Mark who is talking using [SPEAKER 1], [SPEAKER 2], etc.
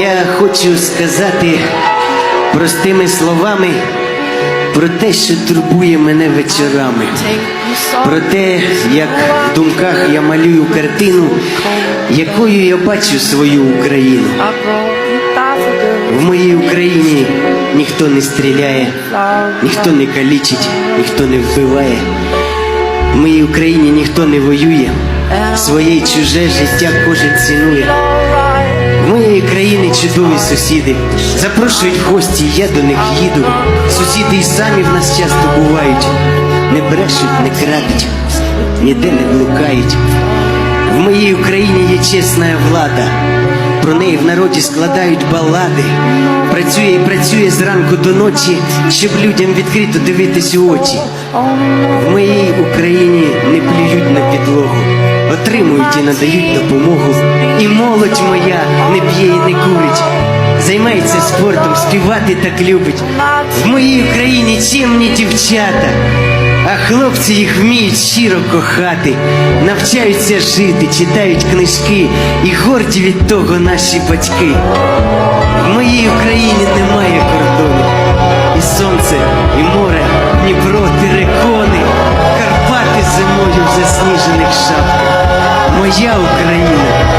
[SPEAKER 1] я хочу сказати простими словами про те, що турбує мене вечорами. Про те, як в думках я малюю картину, якою я бачу свою Україну. В моїй Україні ніхто не стріляє, ніхто не калічить, ніхто не вбиває. В моїй Україні ніхто не воює, своє чуже життя кожен цінує. Чудові сусіди запрошують гості, я до них їду. Сусіди і самі в нас часто бувають, не брешуть, не крадуть, ніде не блукають. В моїй Україні є чесна влада. Про неї в народі складають балади. Працює і працює зранку до ночі, щоб людям відкрито дивитись у очі. В моїй Україні не плюють на підлогу, отримують і надають допомогу. І молодь моя не п'є і не курить, займається спортом, співати так любить. В моїй Україні чимні дівчата, а хлопці їх вміють щиро кохати, навчаються жити, читають книжки і горді від того наші батьки. В моїй Україні немає кордонів, і сонце, і море, Дніпро, терекони, Карпати зимою в засніжених шапках. Моя Україна.